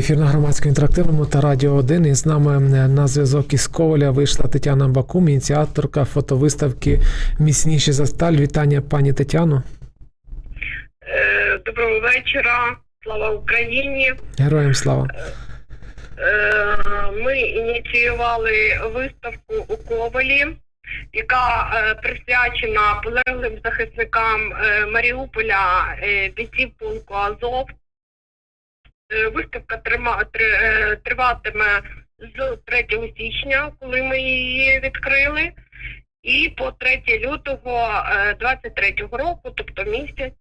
ефір на громадському інтерактивному та радіо 1. І з нами е, на зв'язок із Коваля вийшла Тетяна Бакум, ініціаторка фотовиставки Міцніші за сталь. Вітання, пані Тетяно. Е, Доброго вечора, слава Україні. Героям слава. Е, Ми ініціювали виставку у Ковалі, яка присвячена полеглим захисникам Маріуполя бійців полку Азов. Е, Виставка е, триватиме з 3 січня, коли ми її відкрили, і по 3 лютого 23 року, тобто місяць.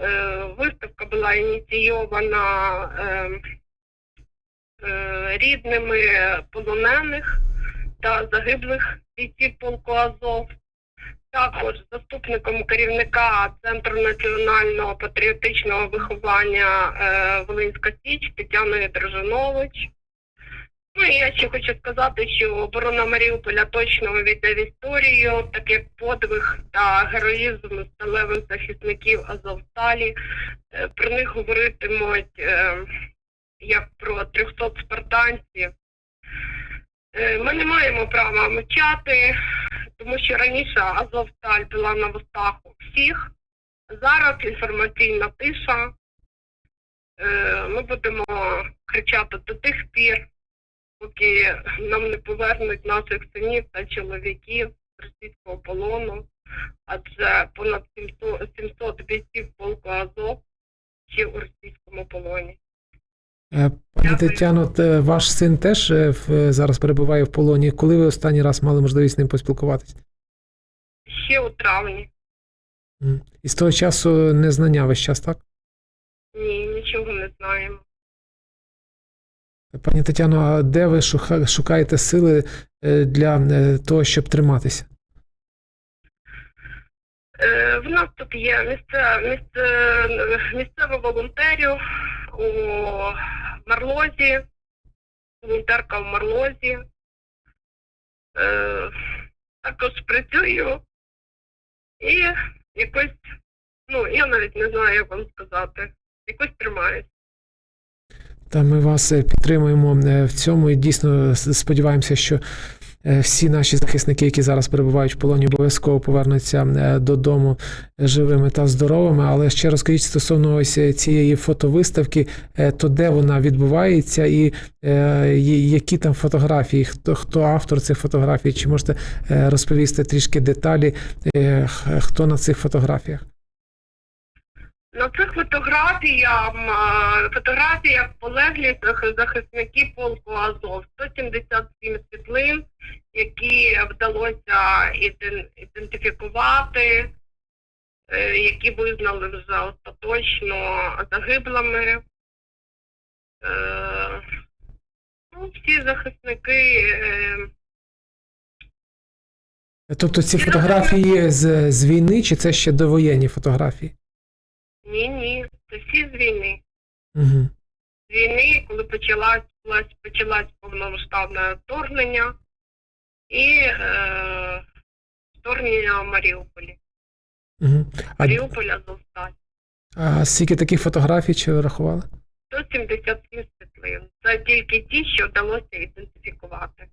Е, Виставка була ініційована е, е, рідними полонених та загиблих бійців полку Азов, також заступником керівника Центру національного патріотичного виховання е, Волинська Січ Тетяною Держанович. Ну і я ще хочу сказати, що оборона Маріуполя точно увійде в історію, так як подвиг та героїзм сталевих захисників Азовсталі. Е, Про них говоритимуть е, як про 300 спартанців. Ми не маємо права мовчати, тому що раніше Азовсталь була на вустах у всіх. Зараз інформаційна тиша. Е, Ми будемо кричати до тих пір, поки нам не повернуть наших синів та чоловіків з російського полону. Адже понад 700, 700 бійців полку Азов ще у російському полоні. Е, Пані Тетяно, ваш син теж е, зараз перебуває в полоні. Коли ви останній раз мали можливість з ним поспілкуватися? Ще у травні. І з того часу незнання весь час, так? Ні, нічого не знаємо. Пані Тетяно, а де ви шукаєте сили е, для е, того, щоб триматися? В нас тут є місце, місце, місцеве волонтерів у Марлозі, волонтерка в Марлозі. Е, також працюю і якось, ну, я навіть не знаю, як вам сказати, якось тримаюсь. Та ми вас е, підтримуємо е, в цьому і дійсно сподіваємося, що всі наші захисники, які зараз перебувають в полоні, обов'язково повернуться е, додому живими та здоровими. Але ще розкажіть стосовно ось е, цієї фотовиставки, е, то де вона відбувається, і е, які там фотографії, хто хто автор цих фотографій? Чи можете е, розповісти трішки деталі, е, хто на цих фотографіях? На цих фотографіях, фотографіях полеглі зах- захисники полку Азов. 177 світлин, які вдалося ідентифікувати, е, які визнали вже остаточно загиблими. Е, Ну, всі захисники е, Тобто ці фотографії з, з війни, чи це ще довоєнні фотографії? Ні, ні, це всі з війни. Угу. з війни, коли почалась почалась, повномасштабне вторгнення і е, вторгнення в Маріуполі. Угу. А, Маріуполя зостать. а скільки таких фотографій чи ви рахували? 177 світлин. Це тільки ті, що вдалося ідентифікувати.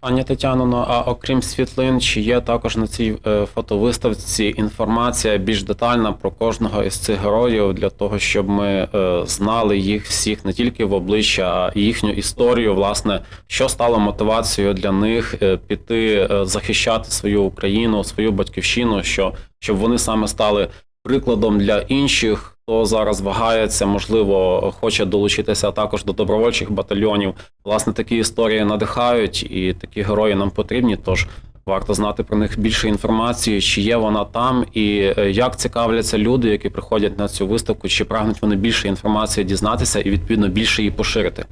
Пані Тетяно, ну а окрім світлин, чи є також на цій е, фотовиставці інформація більш детальна про кожного із цих героїв для того, щоб ми е, знали їх всіх не тільки в обличчя, а й їхню історію, власне, що стало мотивацією для них е, піти захищати свою Україну, свою батьківщину, що щоб вони саме стали прикладом для інших, хто зараз вагається, можливо, хоче долучитися також до добровольчих батальйонів. Власне, такі історії надихають, і такі герої нам потрібні. Тож варто знати про них більше інформації, чи є вона там, і е, як цікавляться люди, які приходять на цю виставку, чи прагнуть вони більше інформації дізнатися і відповідно більше її поширити.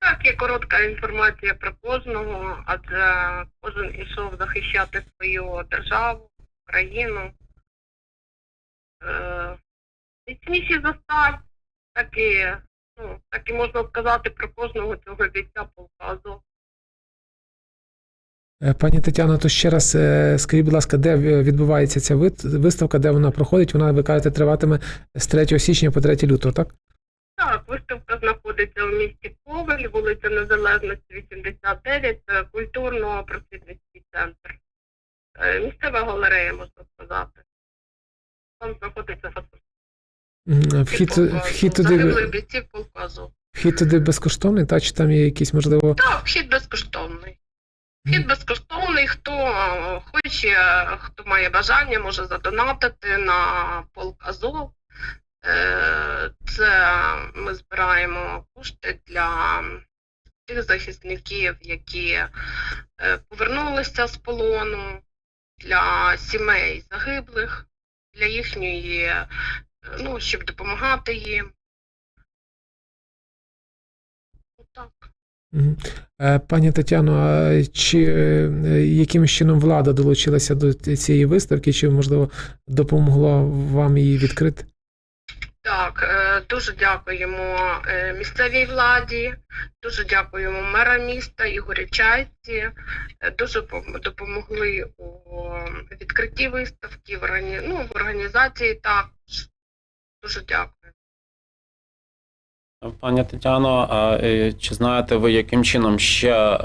Так, є коротка інформація про кожного, адже кожен ішов захищати свою державу, країну. Е, міцніші зостать, так і, ну, так і можна сказати про кожного цього бійця полку Азов. Е, Пані Тетяно, то ще раз е, скажіть, будь ласка, де відбувається ця виставка, де вона проходить? Вона, ви кажете, триватиме з 3 січня по 3 лютого, так? Так, виставка знаходиться у місті Ковель, вулиця Незалежності, 89, це культурно-просвітницький центр. Е, Місцева галерея, можна сказати. Там знаходиться фото. М, Вхід, вхід, туди, Загиблих бійців полку Азов. вхід туди безкоштовний, та чи там є якісь, можливо, Так, вхід безкоштовний. Вхід безкоштовний, хто е, хоче, хто має бажання, може задонатити на полк Азов. Е, Це ми збираємо кошти для тих захисників, які е, повернулися з полону, для сімей загиблих, для їхньої, е, ну, щоб допомагати їм. Отак. Е, Пані Тетяно, а чи е, е, яким чином влада долучилася до цієї виставки, чи можливо допомогло вам її відкрити? Так, дуже дякуємо місцевій владі, дуже дякуємо мера міста Ігорі Чайці. Дуже допомогли у відкритті виставки, в, ну, в організації також. Дуже дякую. Пані Тетяно, а е, чи знаєте ви, яким чином ще е,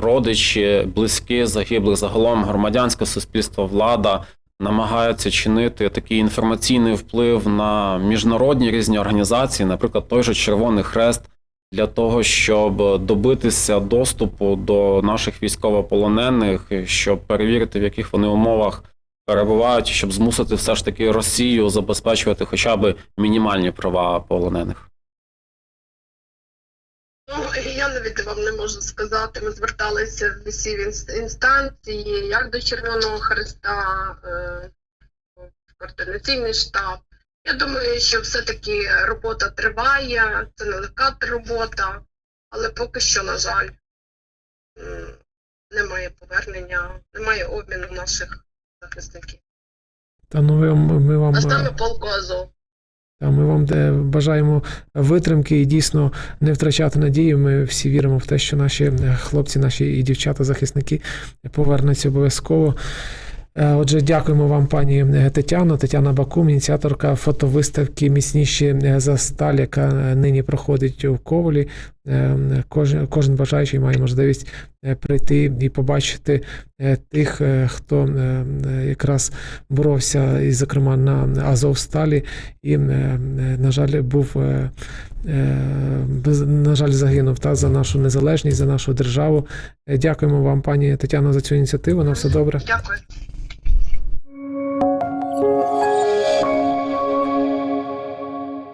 родичі, близькі загиблих, загалом громадянське суспільство, влада намагаються чинити такий інформаційний вплив на міжнародні різні організації, наприклад, той же Червоний Хрест, для того, щоб добитися доступу до наших військовополонених, щоб перевірити, в яких вони умовах перебувають, щоб змусити все ж таки Росію забезпечувати хоча б мінімальні права полонених. Ну, я навіть вам не можу сказати. Ми зверталися в усі інстанції, як до Червоного Христа, е, в координаційний штаб. Я думаю, що все-таки робота триває, це нелегка робота, але поки що, на жаль, немає повернення, немає обміну наших захисників. Та ну ми, ми вам А е, саме полку Азов. Та ми вам е, бажаємо витримки і дійсно не втрачати надію. Ми всі віримо в те, що наші е, хлопці, наші і дівчата, захисники повернуться обов'язково. Е, Отже, дякуємо вам, пані е, Тетяно. Тетяна Бакум, ініціаторка фотовиставки Міцніші е, за сталь, яка е, нині проходить у Ковалі. Е, Кожен, кожен бажаючий має можливість е, прийти і побачити е, тих, хто якраз боровся, і, зокрема, на Азовсталі і, на жаль, був на жаль, загинув та за нашу незалежність, за нашу державу. Дякуємо вам, пані Тетяно, за цю ініціативу. На все добре. Дякую.